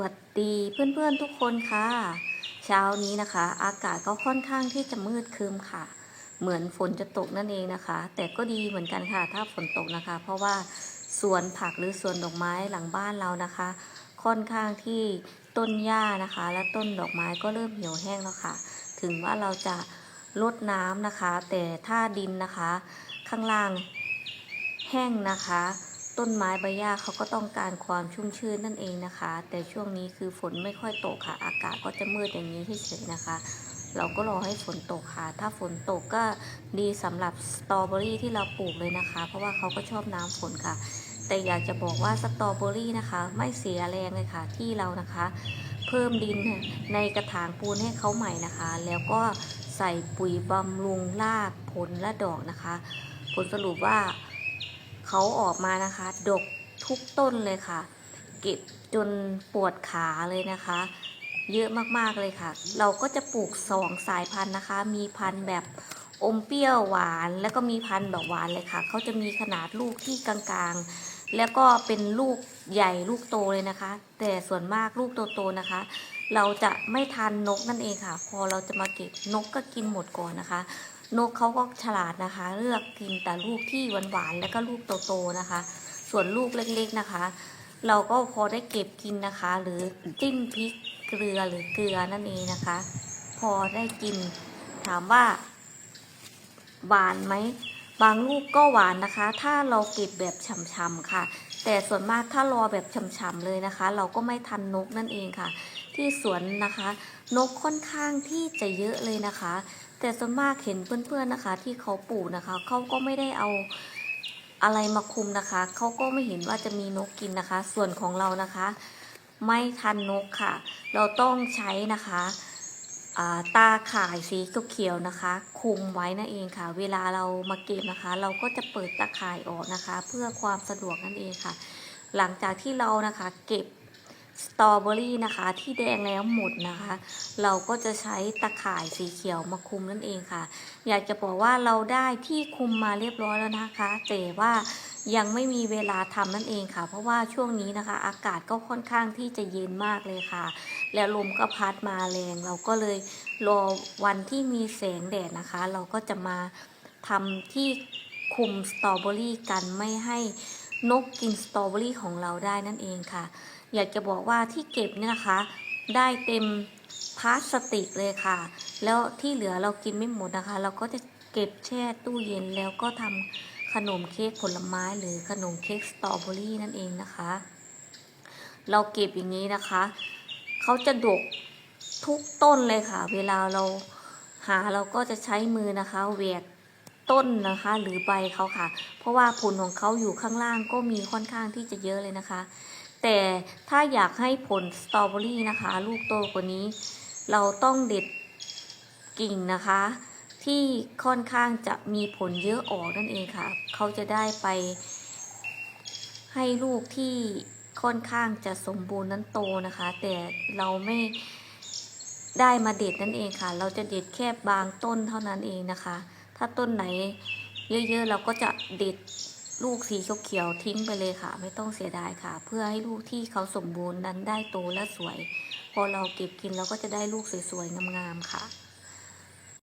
วัสดีเพื่อนๆทุกคนค่ะ เช้านี้นะคะ อากาศก็ค่อนข้างที่จะมืดครึมค่ะ เหมือนฝนจะตกนั่นเองนะคะ แต่ก็ดีเหมือนกันค่ะ ถ้าฝนตกนะคะ เพราะว่าสวนผักหรือสวนดอกไม้หลังบ้านเรานะคะ ค่อนข้างที่ต้นหญ้านะคะ และต้นดอกไม้ก็เริ่มเหี่ยวแห้งแล้วค่ะ ถึงว่าเราจะลดน้ำนะคะ แต่ถ้าดินนะคะ ข้างล่างแห้งนะคะ ต้นไม้ใบหญ้าเขาก็ต้องการความชุ่มชื้นนั่นเองนะคะ แต่ช่วงนี้คือฝนไม่ค่อยตกค่ะ อากาศก็จะมืดอย่างนี้เฉยๆนะคะ เราก็รอให้ฝนตกค่ะ ถ้าฝนตกก็ดีสำหรับสตรอเบอรี่ที่เราปลูกเลยนะคะ เพราะว่าเขาก็ชอบน้ำฝนค่ะ แต่อยากจะบอกว่าสตรอเบอรี่นะคะ ไม่เสียแรงเลยค่ะที่เรานะคะ เพิ่มดินในกระถางปูนให้เขาใหม่นะคะ แล้วก็ใส่ปุ๋ยบำรุงรากผลและดอกนะคะ ผลสรุปว่า เขาออกมานะคะ ดกทุกต้นเลยค่ะ เก็บจนปวดขาเลยนะคะ เยอะมากๆเลยค่ะ เราก็จะปลูกสองสายพันธุ์นะคะ มีพันธุ์แบบอมเปรี้ยวหวาน แล้วก็มีพันธุ์แบบหวานเลยค่ะเขาจะมีขนาดลูกที่กลางๆ แล้วก็เป็นลูกใหญ่ลูกโตเลยนะคะ แต่ส่วนมากลูกโตๆนะคะ เราจะไม่ทานนกนั่นเองค่ะ พอเราจะมาเก็บนกก็กินหมดก่อนนะคะ นกเขาก็ฉลาดนะคะ เลือกกินแต่ลูกที่หวานๆแล้วก็ลูกโตๆนะคะ ส่วนลูกเล็กๆนะคะ เราก็พอได้เก็บกินนะคะ หรือจิ้มพริกเกลือหรือเกลือนั่นเองนะคะ พอได้กิน ถามว่า หวานไหมบางลูกก็หวานนะคะ ถ้าเราเก็บแบบฉ่ำๆค่ะ แต่ส่วนมากถ้ารอแบบฉ่ำๆเลยนะคะ เราก็ไม่ทันนกนั่นเองค่ะ ที่สวนนะคะ นกค่อนข้างที่จะเยอะเลยนะคะ แต่ส่วนมากเห็นเพื่อนๆนะคะ ที่เขาปลูกนะคะเขาก็ไม่ได้เอาอะไรมาคุมนะคะเขาก็ไม่เห็นว่าจะมีนกกินนะคะ ส่วนของเรานะคะ ไม่ทันนกค่ะ เราต้องใช้นะคะตาข่ายสีเขียวนะคะ คุมไว้นั่นเองค่ะ เวลาเรามาเก็บนะคะ เราก็จะเปิดตาข่ายออกนะคะ เพื่อความสะดวกนั่นเองค่ะ หลังจากที่เรานะคะ เก็บ สตรอเบอรี่นะคะ ที่แดงแล้วหมดนะคะ เราก็จะใช้ตะข่ายสีเขียวมาคุมนั่นเองค่ะ อยากจะบอกว่าเราได้ที่คุมมาเรียบร้อยแล้วนะคะ แต่ว่ายังไม่มีเวลาทำนั่นเองค่ะ เพราะว่าช่วงนี้นะคะ อากาศก็ค่อนข้างที่จะเย็นมากเลยค่ะ แล้วลมก็พัดมาแรง เราก็เลยรอวันที่มีแสงแดดนะคะ เราก็จะมาทำที่คุมสตรอเบอรี่กันไม่ให้ นกกินสตรอเบอรี่ของเราได้นั่นเองค่ะ อยากจะบอกว่าที่เก็บเนี่ยนะคะ ได้เต็มพลาสติกเลยค่ะ แล้วที่เหลือเรากินไม่หมดนะคะ เราก็จะเก็บแช่ตู้เย็นแล้วก็ทำขนมเค้กผลไม้หรือขนมเค้กสตรอเบอรี่นั่นเองนะคะ เราเก็บอย่างนี้นะคะเขาจะดกทุกต้นเลยค่ะ เวลาเราหาเราก็จะใช้มือนะคะแหวก ต้นนะคะ หรือใบเขาค่ะ เพราะว่าผลของเขาอยู่ข้างล่างก็มีค่อนข้างที่จะเยอะเลยนะคะ แต่ถ้าอยากให้ผลสตรอเบอรี่นะคะ ลูกโตกว่านี้ เราต้องเด็ดกิ่งนะคะ ที่ค่อนข้างจะมีผลเยอะออกนั่นเองค่ะ เขาจะได้ไป ให้ลูกที่ค่อนข้างจะสมบูรณ์นั้นโตนะคะ แต่เราไม่ได้มาเด็ดนั่นเองค่ะ เราจะเด็ดแค่บางต้นเท่านั้นเองนะคะ ถ้าต้นไหนเยอะๆ เราก็จะเด็ดลูกสีเขียวๆทิ้งไปเลยค่ะ ไม่ต้องเสียดายค่ะ เพื่อให้ลูกที่เขาสมบูรณ์นั้นได้โตและสวย พอเราเก็บกินเราก็จะได้ลูกสวยๆงามๆค่ะ